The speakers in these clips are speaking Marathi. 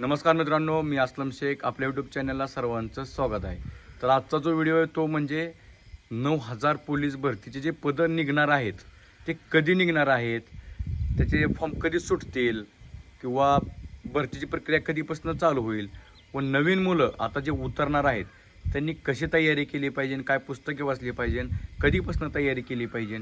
नमस्कार मित्रांनो मी असलम शेख. आपल्या यूट्यूब चॅनलला सर्वांचं स्वागत आहे. तर आजचा जो व्हिडिओ आहे तो म्हणजे नऊ हजार पोलीस भरतीचे जे पदं निघणार आहेत ते कधी निघणार आहेत त्याचे फॉर्म कधी सुटतील किंवा भरतीची प्रक्रिया कधीपासून चालू होईल व नवीन मुलं आता जे उतरणार आहेत त्यांनी कशी तयारी केली पाहिजे काय पुस्तके वाचली पाहिजे कधीपासून तयारी केली पाहिजे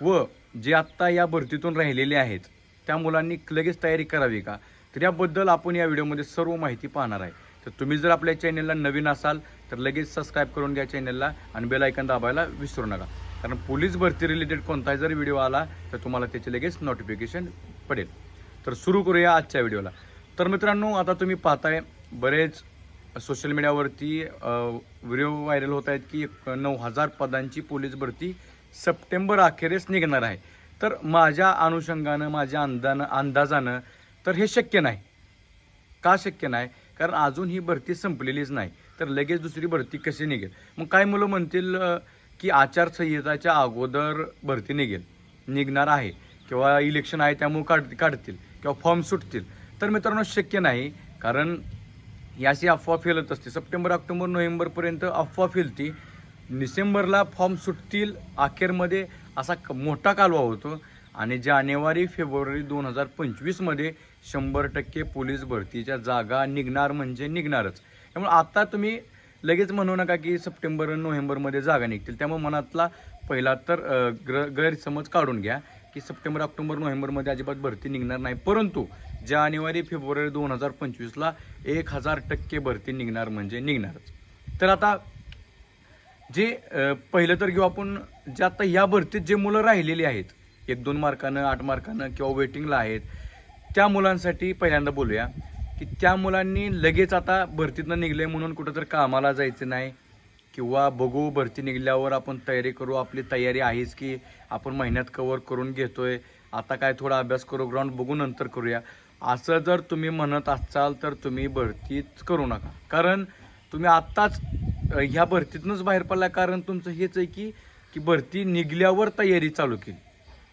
व जे आत्ता या भरतीतून राहिलेले आहेत त्या मुलांनी लगेच तयारी करावी का? तर याबद्दल आपण या व्हिडिओमध्ये सर्व माहिती पाहणार आहे. तर तुम्ही जर आपल्या चॅनलला नवीन असाल तर लगेच सबस्क्राईब करून घ्या चॅनलला आणि बेल आयकन दाबायला विसरू नका. कारण पोलीस भरती रिलेटेड कोणताही जर व्हिडिओ आला तर तुम्हाला त्याचे लगेच नोटिफिकेशन पडेल. तर सुरू करूया आजच्या व्हिडिओला. तर मित्रांनो आता तुम्ही पाहताय बरेच सोशल मीडियावरती व्हिडिओ व्हायरल होत आहेत की नऊ हजार पदांची पोलीस भरती सप्टेंबर अखेरीस निघणार आहे. तर माझ्या अनुषंगानं माझ्या अंदानं अंदाजानं तर हे शक्य नाही. का शक्य नाही? कारण अजून ही भरती संपलेलीच नाही. तर लगेच दुसरी भरती कशी निघेल? मग काय मुलं म्हणतील की आचारसंहिताच्या अगोदर भरती निघेल. निघणार आहे. किंवा इलेक्शन आहे त्यामुळे काढ काढतील. किंवा फॉर्म सुटतील. तर मित्रांनो शक्य नाही. कारण याशी अफवा फेलत असते. सप्टेंबर ऑक्टोबर नोव्हेंबरपर्यंत अफवा फेलती. डिसेंबरला फॉर्म सुटतील अखेरमध्ये असा मोठा कालवा होतो. आणि जानेवारी फेब्रुवारी दोन हजार पंचवीसमध्ये शंभर टक्के पोलीस भरतीच्या जागा निघणार म्हणजे निघणारच. त्यामुळे आता तुम्ही लगेच म्हणू नका की सप्टेंबर नोव्हेंबरमध्ये जागा निघतील. त्यामुळे मनातला पहिला तर ग्र गैरसमज काढून घ्या की सप्टेंबर ऑक्टोबर नोव्हेंबरमध्ये अजिबात भरती निघणार नाही. परंतु जानेवारी फेब्रुवारी दोन हजार पंचवीसला एक हजार टक्के भरती निघणार म्हणजे निघणारच. तर आता जे पहिलं तर घेऊ आपण जे आता या भरतीत जे मुलं राहिलेली आहेत एक दोन मार्कानं आठ मार्कानं किंवा वेटिंगला आहेत. त्या मुलांसाठी पहिल्यांदा बोलूया की त्या मुलांनी लगेच आता भरतीतनं निघले म्हणून कुठं तर कामाला जायचं नाही किंवा बघू भरती निघल्यावर आपण तयारी करू आपली तयारी आहेच की आपण महिन्यात कवर करून घेतोय. आता काय थोडा अभ्यास करू ग्राउंड बघू नंतर करूया. असं जर तुम्ही म्हणत असाल तर तुम्ही भरतीच करू नका. कारण तुम्ही आत्ताच ह्या भरतीतूनच बाहेर पडला कारण तुमचं हेच आहे की की भरती निघल्यावर तयारी चालू केली.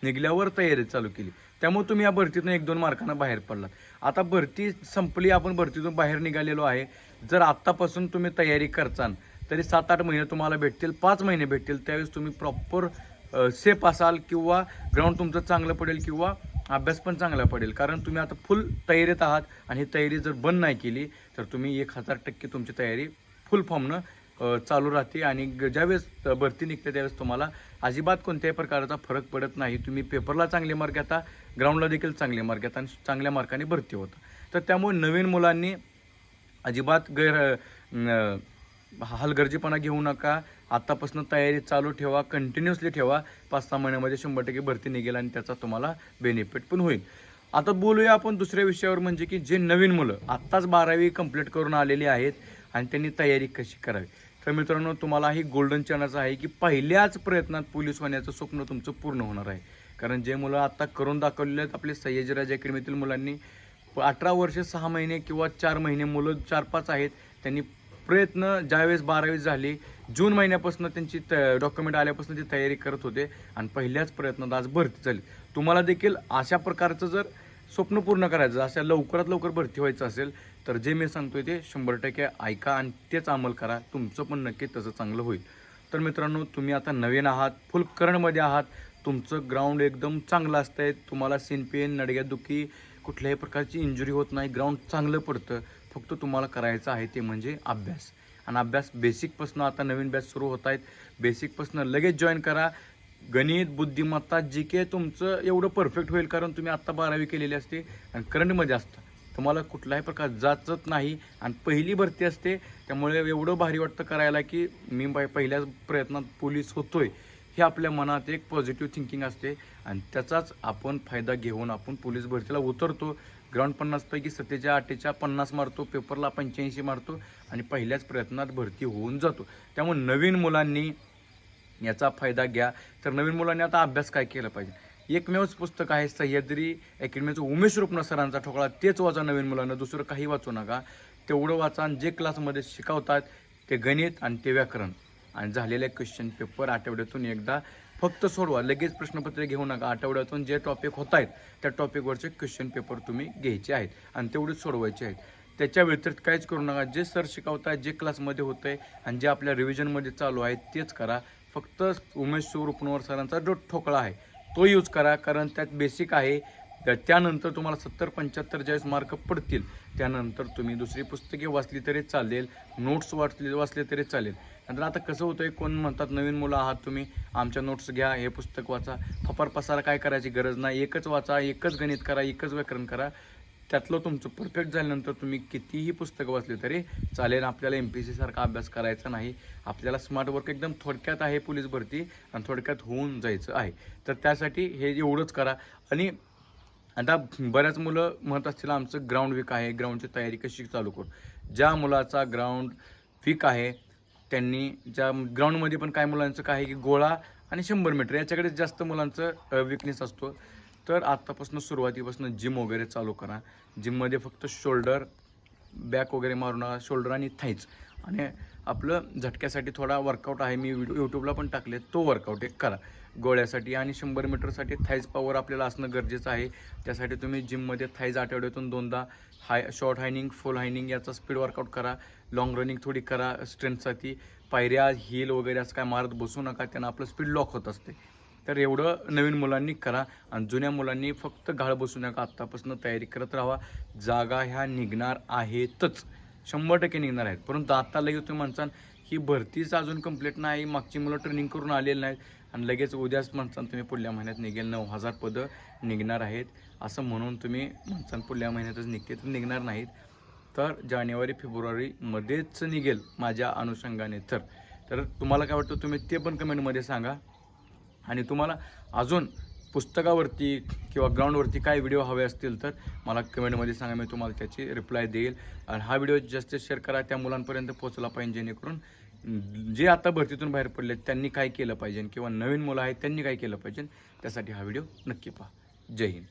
निघल्यावर तयारी चालू केली. त्यामुळे तुम्ही या भरतीतून एक दोन मार्कांना बाहेर पडलात. आता भरती संपली आपण भरतीतून बाहेर निघालेलो आहे. जर आत्तापासून तुम्ही तयारी करचाल तरी सात आठ महिने तुम्हाला भेटतील पाच महिने भेटतील त्यावेळेस तुम्ही प्रॉपर सेफ असाल किंवा ग्राउंड तुमचं चांगलं पडेल किंवा अभ्यास पण चांगला पडेल. कारण तुम्ही आता फुल तयारीत आहात आणि ही तयारी जर बंद नाही केली तर तुम्ही एक हजार टक्के तुमची तयारी फुल फॉर्मनं चालू राहते आणि ज्यावेळेस भरती निघते त्यावेळेस तुम्हाला अजिबात कोणत्याही प्रकारचा फरक पडत नाही. तुम्ही पेपरला चांगले मार्क घेता ग्राउंडला देखील चांगले मार्क घेता आणि चांगल्या मार्काने भरती होता. तर त्यामुळे नवीन मुलांनी अजिबात गैर हलगर्जीपणा घेऊ नका. आत्तापासून तयारी चालू ठेवा कंटिन्युअसली ठेवा. पाच सहा महिन्यामध्ये शंभर टक्के भरती निघेल आणि त्याचा तुम्हाला बेनिफिट पण होईल. आता बोलूया आपण दुसऱ्या विषयावर म्हणजे की जे नवीन मुलं आत्ताच बारावी कंप्लीट करून आलेली आहेत. आणि त्यांनी तयारी कशी करावी? तर मित्रांनो तुम्हाला ही गोल्डन चॅनलचं आहे की पहिल्याच प्रयत्नात पोलीस होण्याचं स्वप्न तुमचं पूर्ण होणार आहे. कारण जे मुलं आत्ता करून दाखवलेले आहेत आपले सह्याजीराज अकॅडमीतील मुलांनी अठरा वर्ष सहा महिने किंवा चार महिने मुलं चार पाच आहेत त्यांनी प्रयत्न ज्यावेळेस बारावी झाली जून महिन्यापासून त्यांची त डॉक्युमेंट आल्यापासून ते तयारी करत होते आणि पहिल्याच प्रयत्नात आज भरती झाली. तुम्हाला देखील अशा प्रकारचं जर स्वप्न पूर्ण करायचं अशा लवकरात लवकर भरती व्हायचं असेल तर जे मी सांगतोय ते शंभर टक्के ऐका आणि तेच अंमल करा. तुमचं पण नक्की तसं चांगलं होईल. तर मित्रांनो तुम्ही आता नवीन आहात फुल करंटमध्ये आहात. तुमचं ग्राउंड एकदम चांगलं असतंय. तुम्हाला सिनपेन नडग्यादुखी कुठल्याही प्रकारची इंजुरी होत नाही. ग्राउंड चांगलं पडतं. फक्त तुम्हाला करायचं आहे ते म्हणजे अभ्यास. आणि अभ्यास बेसिकपासून आता नवीन बॅच सुरू होत आहेत. बेसिकपासून लगेच जॉईन करा. गणित बुद्धिमत्ता जी के तुमचं एवढं परफेक्ट होईल कारण तुम्ही आत्ता बारावी केलेली असते. आणि करंटमध्ये असतं. तुम्हाला कुठलाही प्रकार जाचत नाही आणि पहिली भरती असते त्यामुळे एवढं भारी वाटतं करायला की मी बाय- पहिल्याच प्रयत्नात पोलीस होतोय. हे आपल्या मनात एक पॉझिटिव्ह थिंकिंग असते आणि त्याचाच आपण फायदा घेऊन आपण पोलीस भरतीला उतरतो. ग्राउंड पन्नासपैकी सत्तेच्या आठेच्या पन्नास मारतो पेपरला पंच्याऐंशी मारतो आणि पहिल्याच प्रयत्नात भरती होऊन जातो. त्यामुळे नवीन मुलांनी याचा फायदा घ्या. तर नवीन मुलांनी आता अभ्यास काय केला पाहिजे? एकमेवच पुस्तक आहे सह्याद्री अकॅडमीचं उमेश रूपन सरांचा ठोकळा तेच वाचा नवीन मुलांना दुसरं काही वाचू नका. तेवढं वाचा आणि जे क्लासमध्ये शिकवतात ते गणित आणि ते व्याकरण. आणि झालेले क्वेश्चन पेपर आठवड्यातून एकदा फक्त सोडवा. लगेच प्रश्नपत्रे घेऊ नका. आठवड्यातून जे टॉपिक होत आहेत त्या टॉपिकवरचे क्वेश्चन पेपर तुम्ही घ्यायचे आहेत आणि तेवढेच सोडवायचे आहेत. त्याच्या व्यतिरिक्त काहीच करू नका. जे सर शिकवत आहेत जे क्लासमध्ये होतं आहे आणि जे आपल्या रिव्हिजनमध्ये चालू आहे तेच करा. फक्त उमेश शिवरुपनवर सरांचा जो ठोकळा आहे तो यूज करा कारण त्यात बेसिक आहे. त्यानंतर तुम्हाला सत्तर पंच्याहत्तर ज्यावेळेस मार्क पडतील त्यानंतर तुम्ही दुसरी पुस्तके वाचली तरी चालेल नोट्स वाचले वाचले तरी चालेल. नंतर आता कसं होतंय कोण म्हणतात नवीन मुलं आहात तुम्ही आमच्या नोट्स घ्या हे पुस्तक वाचा. फपार पसारा काय करायची गरज नाही. एकच वाचा एकच गणित करा एकच व्याकरण करा. त्यातलं तुमचं परफेक्ट झाल्यानंतर तुम्ही कितीही पुस्तकं वाचली तरी चालेल आपल्याला एम पी सी सारखा अभ्यास करायचा नाही. आपल्याला स्मार्ट वर्क एकदम थोडक्यात आहे पोलीस भरती आणि थोडक्यात होऊन जायचं आहे. तर त्यासाठी हे एवढंच करा. आणि आता बऱ्याच मुलं म्हणत असतील आमचं ग्राउंड वीक आहे ग्राउंडची तयारी कशी चालू करू? ज्या मुलाचा ग्राउंड वीक आहे त्यांनी ज्या ग्राउंडमध्ये पण काय मुलांचं काय आहे की गोळा आणि शंभर मीटर याच्याकडे जास्त मुलांचं विकनेस असतो. तर आत्तापासून सुरुवातीपासून जिम वगैरे चालू करा. जिममध्ये फक्त शोल्डर बॅक वगैरे मारू नका. शोल्डर आणि थाईच आणि आपलं झटक्यासाठी थोडा वर्कआउट आहे. मी व्हिडिओ यूट्यूबला पण टाकले. तो वर्कआउट एक करा. गोळ्यासाठी आणि शंभर मीटरसाठी थाईज पॉवर आपल्याला असणं गरजेचं आहे. त्यासाठी तुम्ही जिममध्ये थाईज आठवड्यातून दोनदा हाय शॉर्ट हायनिंग फुल हायनिंग याचा स्पीड वर्कआउट करा. लॉंग रनिंग थोडी करा स्ट्रेंथसाठी पायऱ्या हिल वगैरे असं काय मारत बसू नका. त्यांना आपलं स्पीड लॉक होत असते. तर एवढं नवीन मुलांनी करा आणि जुन्या मुलांनी फक्त घाळ बसू नका. आत्तापासून तयारी करत राहा. जागा ह्या निघणार आहेतच. शंभर टक्के निघणार आहेत. परंतु आत्ता लगेच तुम्ही म्हणसान ही भरतीच अजून कंप्लीट नाही. मागची मुलं ट्रेनिंग करून आलेली नाहीत. आणि लगेच उद्याच म्हणसान तुम्ही पुढल्या महिन्यात निघेल. नऊ हजार पदं निघणार आहेत. असं म्हणून तुम्ही म्हणसान पुढल्या महिन्यातच निघते तर निघणार नाहीत. तर जानेवारी फेब्रुवारीमध्येच निघेल माझ्या अनुषंगाने तर. तर तुम्हाला काय वाटतं तुम्ही ते पण कमेंटमध्ये सांगा. आणि तुम्हाला अजून पुस्तकावरती किंवा ग्राउंडवरती काय व्हिडिओ हवे असतील तर मला कमेंटमध्ये सांगा मी तुम्हाला त्याची रिप्लाय देईल. आणि हा व्हिडिओ जास्तीत शेअर करा त्या मुलांपर्यंत पोहोचला पाहिजे जेणेकरून जे आता भरतीतून बाहेर पडले त्यांनी काय केलं पाहिजे किंवा नवीन मुलं आहेत त्यांनी काय केलं पाहिजे त्यासाठी हा व्हिडिओ नक्की पहा. जय हिंद.